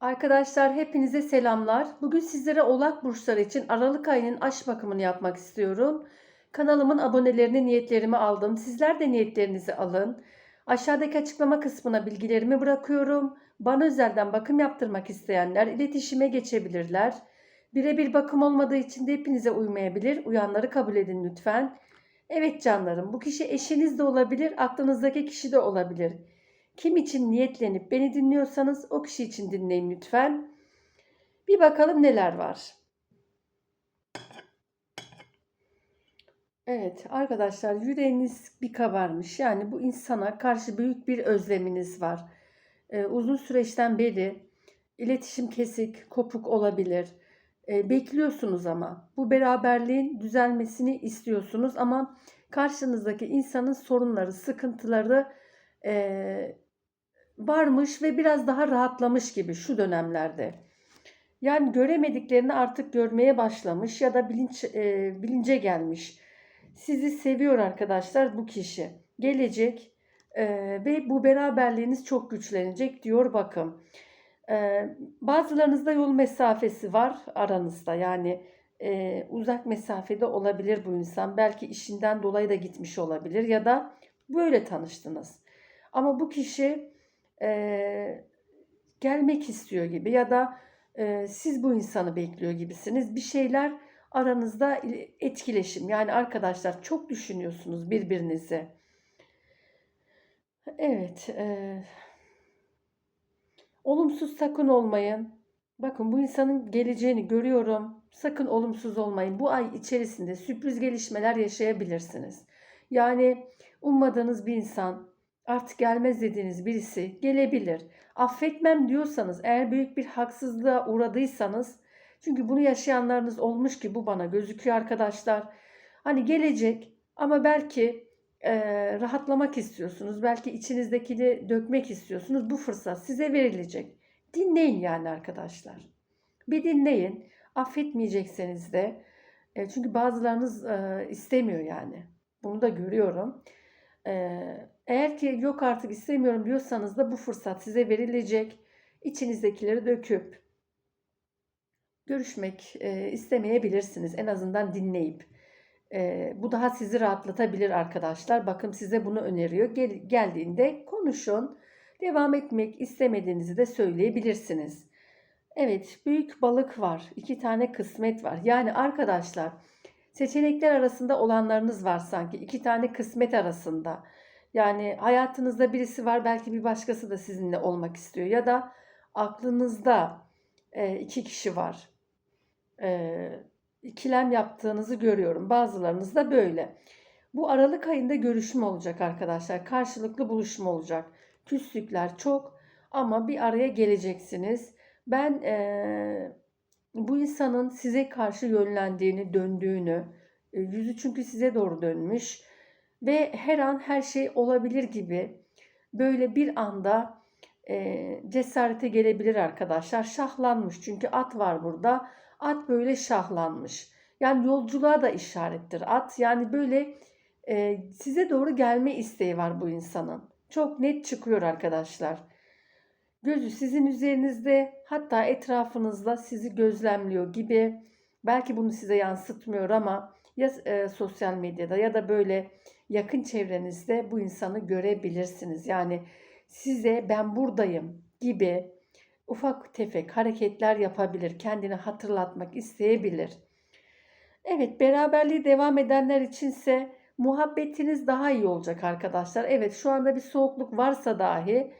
Arkadaşlar hepinize selamlar. Bugün sizlere Oğlak burçları için Aralık ayının aşk bakımını yapmak istiyorum. Kanalımın abonelerini niyetlerimi aldım. Sizler de niyetlerinizi alın. Aşağıdaki açıklama kısmına bilgilerimi bırakıyorum. Bana özelden bakım yaptırmak isteyenler iletişime geçebilirler. Birebir bakım olmadığı için de hepinize uymayabilir. Uyanları kabul edin lütfen. Evet canlarım bu kişi eşiniz de olabilir, aklınızdaki kişi de olabilir. Kim için niyetlenip beni dinliyorsanız o kişi için dinleyin lütfen. Bir bakalım neler var. Evet arkadaşlar yüreğiniz bir kabarmış. Yani bu insana karşı büyük bir özleminiz var. Ee, uzun süreçten beri iletişim kesik, kopuk olabilir. Ee, bekliyorsunuz ama bu beraberliğin düzelmesini istiyorsunuz ama karşınızdaki insanın sorunları, sıkıntıları e, varmış ve biraz daha rahatlamış gibi şu dönemlerde. Yani göremediklerini artık görmeye başlamış ya da bilinç e, bilince gelmiş. Sizi seviyor arkadaşlar bu kişi. Gelecek e, ve bu beraberliğiniz çok güçlenecek diyor bakın. E, bazılarınızda yol mesafesi var aranızda. Yani e, uzak mesafede olabilir bu insan. Belki işinden dolayı da gitmiş olabilir ya da böyle tanıştınız. Ama bu kişi e, gelmek istiyor gibi ya da e, siz bu insanı bekliyor gibisiniz. Bir şeyler aranızda etkileşim. Yani arkadaşlar çok düşünüyorsunuz birbirinizi. Evet. E, olumsuz sakın olmayın. Bakın bu insanın geleceğini görüyorum. Sakın olumsuz olmayın. Bu ay içerisinde sürpriz gelişmeler yaşayabilirsiniz. Yani ummadığınız bir insan, artık gelmez dediğiniz birisi gelebilir. Affetmem diyorsanız, eğer büyük bir haksızlığa uğradıysanız, çünkü bunu yaşayanlarınız olmuş ki bu bana gözüküyor arkadaşlar. Hani gelecek ama belki e, rahatlamak istiyorsunuz. Belki içinizdekini dökmek istiyorsunuz. Bu fırsat size verilecek. Dinleyin yani arkadaşlar. Bir dinleyin. Affetmeyecekseniz de e, çünkü bazılarınız e, istemiyor yani. Bunu da görüyorum. E, eğer ki yok artık istemiyorum diyorsanız da bu fırsat size verilecek. İçinizdekileri döküp görüşmek e, istemeyebilirsiniz. En azından dinleyip. E, bu daha sizi rahatlatabilir arkadaşlar. Bakın size bunu öneriyor. Gel, geldiğinde konuşun. Devam etmek istemediğinizi de söyleyebilirsiniz. Evet, büyük balık var. iki tane kısmet var. Yani arkadaşlar seçenekler arasında olanlarınız var sanki. iki tane kısmet arasında. Yani hayatınızda birisi var belki bir başkası da sizinle olmak istiyor. Ya da aklınızda e, iki kişi var. E, ikilem yaptığınızı görüyorum. Bazılarınız da böyle. Bu Aralık ayında görüşme olacak arkadaşlar. Karşılıklı buluşma olacak. Küslükler çok ama bir araya geleceksiniz. Ben e, bu insanın size karşı yönlendiğini, döndüğünü, e, yüzü çünkü size doğru dönmüş ve her an her şey olabilir gibi böyle bir anda e, cesarete gelebilir arkadaşlar. Şahlanmış çünkü at var burada. At böyle şahlanmış. Yani yolculuğa da işarettir at. Yani böyle e, size doğru gelme isteği var bu insanın. Çok net çıkıyor arkadaşlar. Gözü sizin üzerinizde hatta etrafınızda sizi gözlemliyor gibi. Belki bunu size yansıtmıyor ama ya e, sosyal medyada ya da böyle yakın çevrenizde bu insanı görebilirsiniz. Yani size ben buradayım gibi ufak tefek hareketler yapabilir. Kendini hatırlatmak isteyebilir. Evet beraberliği devam edenler içinse muhabbetiniz daha iyi olacak arkadaşlar. Evet şu anda bir soğukluk varsa dahi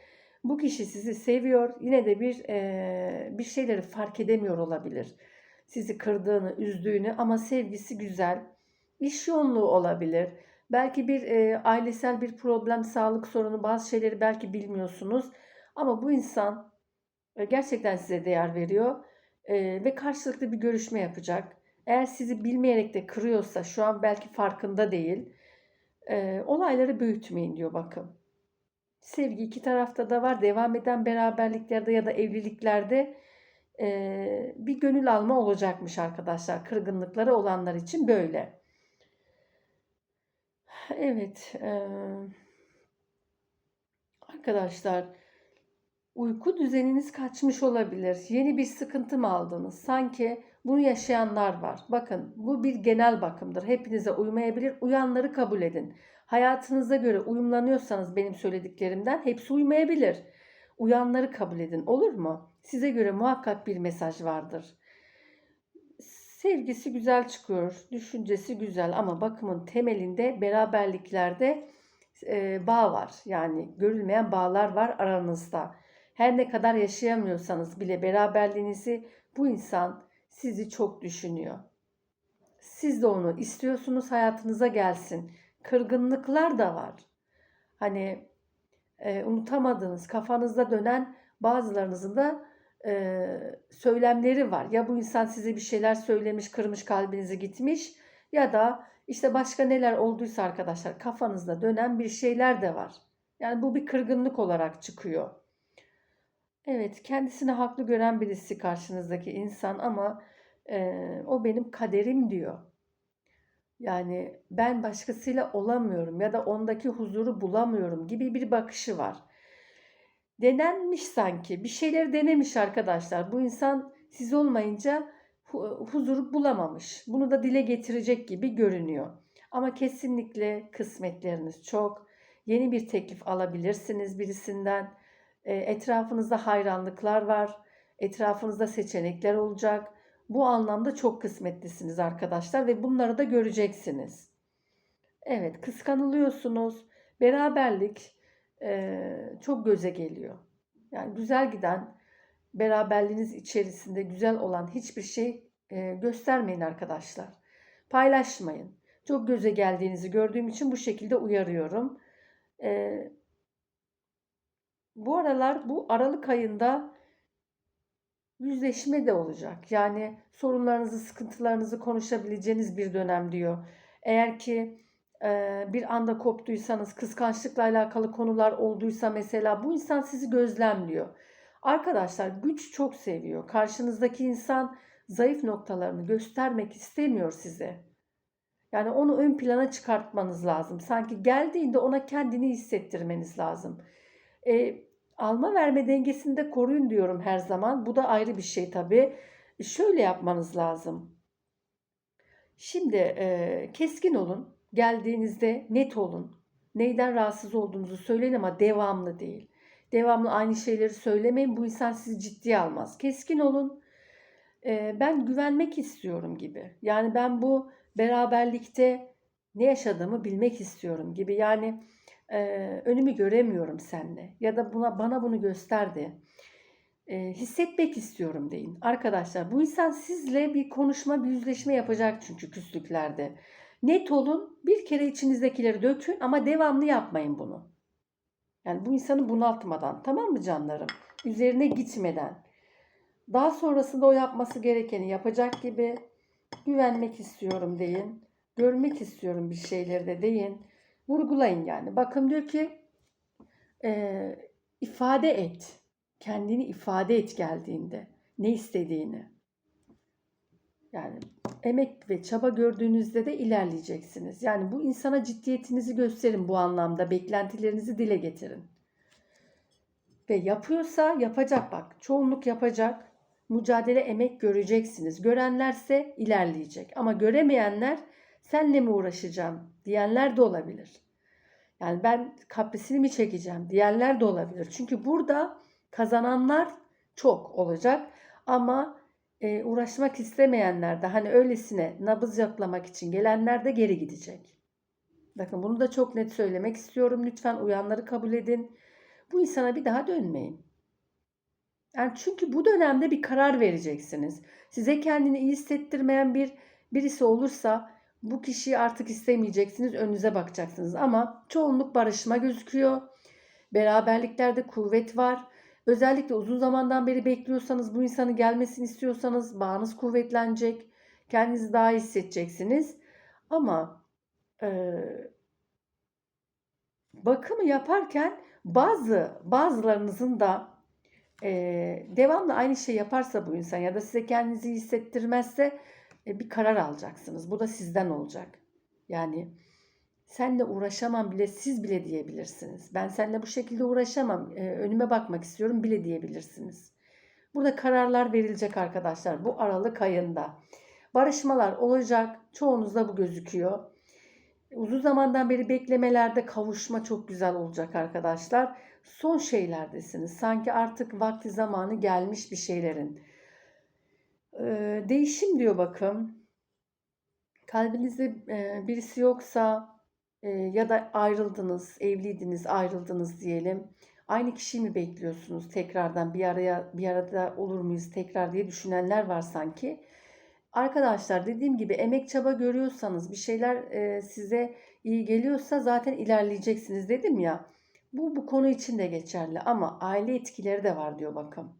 bu kişi sizi seviyor. Yine de bir e, bir şeyleri fark edemiyor olabilir. Sizi kırdığını, üzdüğünü ama sevgisi güzel. İş yoğunluğu olabilir. Belki bir e, ailesel bir problem, sağlık sorunu, bazı şeyleri belki bilmiyorsunuz. Ama bu insan e, gerçekten size değer veriyor e, ve karşılıklı bir görüşme yapacak. Eğer sizi bilmeyerek de kırıyorsa şu an belki farkında değil. E, olayları büyütmeyin diyor bakın. Sevgi iki tarafta da var. Devam eden beraberliklerde ya da evliliklerde e, bir gönül alma olacakmış arkadaşlar. Kırgınlıkları olanlar için böyle. Evet. E, arkadaşlar Uyku düzeniniz kaçmış olabilir. Yeni bir sıkıntı mı aldınız? Sanki bunu yaşayanlar var. Bakın bu bir genel bakımdır. Hepinize uymayabilir. Uyanları kabul edin. Hayatınıza göre uyumlanıyorsanız benim söylediklerimden hepsi uymayabilir. Uyanları kabul edin. Olur mu? Size göre muhakkak bir mesaj vardır. Sevgisi güzel çıkıyor, düşüncesi güzel ama bakımın temelinde beraberliklerde e, bağ var. Yani görülmeyen bağlar var aranızda. Her ne kadar yaşayamıyorsanız bile beraberliğinizi bu insan sizi çok düşünüyor. Siz de onu istiyorsunuz hayatınıza gelsin. Kırgınlıklar da var. Hani e, unutamadığınız, kafanızda dönen bazılarınızın da e, söylemleri var. Ya bu insan size bir şeyler söylemiş, kırmış kalbinizi gitmiş ya da işte başka neler olduysa arkadaşlar kafanızda dönen bir şeyler de var. Yani bu bir kırgınlık olarak çıkıyor. Evet, kendisini haklı gören birisi karşınızdaki insan ama e, o benim kaderim diyor. Yani ben başkasıyla olamıyorum ya da ondaki huzuru bulamıyorum gibi bir bakışı var. Denenmiş sanki. Bir şeyleri denemiş arkadaşlar. Bu insan siz olmayınca huzuru bulamamış. Bunu da dile getirecek gibi görünüyor. Ama kesinlikle kısmetleriniz çok. Yeni bir teklif alabilirsiniz birisinden. E, etrafınızda hayranlıklar var. Etrafınızda seçenekler olacak. Bu anlamda çok kısmetlisiniz arkadaşlar ve bunları da göreceksiniz. Evet, kıskanılıyorsunuz. Beraberlik e, çok göze geliyor. Yani güzel giden, beraberliğiniz içerisinde güzel olan hiçbir şey e, göstermeyin arkadaşlar. Paylaşmayın. Çok göze geldiğinizi gördüğüm için bu şekilde uyarıyorum. E, bu aralar bu Aralık ayında yüzleşme de olacak. Yani sorunlarınızı, sıkıntılarınızı konuşabileceğiniz bir dönem diyor. Eğer ki bir anda koptuysanız, kıskançlıkla alakalı konular olduysa mesela bu insan sizi gözlemliyor. Arkadaşlar güç çok seviyor. Karşınızdaki insan zayıf noktalarını göstermek istemiyor size. Yani onu ön plana çıkartmanız lazım. Sanki geldiğinde ona kendini hissettirmeniz lazım. E, alma verme dengesini de koruyun diyorum her zaman. Bu da ayrı bir şey tabii. E, şöyle yapmanız lazım. Şimdi e, keskin olun. Geldiğinizde net olun. Neyden rahatsız olduğunuzu söyleyin ama devamlı değil. Devamlı aynı şeyleri söylemeyin. Bu insan sizi ciddiye almaz. Keskin olun. E, ben güvenmek istiyorum gibi. Yani ben bu beraberlikte ne yaşadığımı bilmek istiyorum gibi. Yani e, önümü göremiyorum seninle ya da buna bana bunu gösterdi. E, hissetmek istiyorum deyin. Arkadaşlar bu insan sizle bir konuşma, bir yüzleşme yapacak çünkü küslüklerde. Net olun, bir kere içinizdekileri dökün ama devamlı yapmayın bunu. Yani bu insanı bunaltmadan, tamam mı canlarım? Üzerine gitmeden. Daha sonrasında o yapması gerekeni yapacak gibi güvenmek istiyorum deyin. Görmek istiyorum bir şeyleri de deyin. Vurgulayın yani. Bakın diyor ki e, ifade et. Kendini ifade et geldiğinde. Ne istediğini. Yani emek ve çaba gördüğünüzde de ilerleyeceksiniz. Yani bu insana ciddiyetinizi gösterin bu anlamda. Beklentilerinizi dile getirin. Ve yapıyorsa yapacak bak. Çoğunluk yapacak. Mücadele emek göreceksiniz. Görenlerse ilerleyecek. Ama göremeyenler senle mi uğraşacağım diyenler de olabilir. Yani ben kaprisini mi çekeceğim diyenler de olabilir. Çünkü burada kazananlar çok olacak ama e, uğraşmak istemeyenler de hani öylesine nabız yoklamak için gelenler de geri gidecek. Bakın bunu da çok net söylemek istiyorum. Lütfen uyanları kabul edin. Bu insana bir daha dönmeyin. Yani çünkü bu dönemde bir karar vereceksiniz. Size kendini iyi hissettirmeyen bir birisi olursa bu kişiyi artık istemeyeceksiniz. Önünüze bakacaksınız. Ama çoğunluk barışma gözüküyor. Beraberliklerde kuvvet var. Özellikle uzun zamandan beri bekliyorsanız, bu insanın gelmesini istiyorsanız bağınız kuvvetlenecek. Kendinizi daha iyi hissedeceksiniz. Ama e, bakımı yaparken bazı bazılarınızın da e, devamlı aynı şey yaparsa bu insan ya da size kendinizi hissettirmezse e, bir karar alacaksınız. Bu da sizden olacak. Yani senle uğraşamam bile siz bile diyebilirsiniz. Ben seninle bu şekilde uğraşamam. e, önüme bakmak istiyorum bile diyebilirsiniz. Burada kararlar verilecek arkadaşlar bu Aralık ayında. Barışmalar olacak. Çoğunuzda bu gözüküyor. Uzun zamandan beri beklemelerde kavuşma çok güzel olacak arkadaşlar. Son şeylerdesiniz. Sanki artık vakti zamanı gelmiş bir şeylerin. Ee, değişim diyor bakın. Kalbinizde e, birisi yoksa e, ya da ayrıldınız, evliydiniz, ayrıldınız diyelim. Aynı kişiyi mi bekliyorsunuz tekrardan bir araya bir arada olur muyuz tekrar diye düşünenler var sanki. Arkadaşlar dediğim gibi emek çaba görüyorsanız bir şeyler e, size iyi geliyorsa zaten ilerleyeceksiniz dedim ya. Bu bu konu için de geçerli ama aile etkileri de var diyor bakın.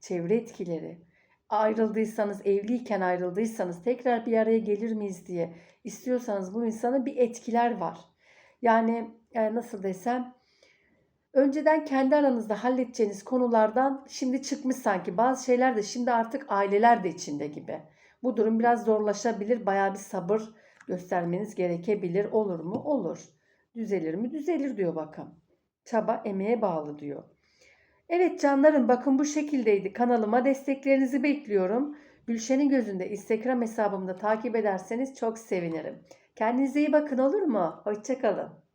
Çevre etkileri. Ayrıldıysanız, evliyken ayrıldıysanız tekrar bir araya gelir miyiz diye istiyorsanız bu insana bir etkiler var. Yani e, nasıl desem önceden kendi aranızda halledeceğiniz konulardan şimdi çıkmış sanki. Bazı şeyler de şimdi artık aileler de içinde gibi. Bu durum biraz zorlaşabilir. Bayağı bir sabır göstermeniz gerekebilir. Olur mu? Olur. Düzelir mi? Düzelir diyor bakın. Çaba emeğe bağlı diyor. Evet canlarım bakın bu şekildeydi. Kanalıma desteklerinizi bekliyorum. Gülşen'in gözünde Instagram hesabımda takip ederseniz çok sevinirim. Kendinize iyi bakın olur mu? Hoşçakalın.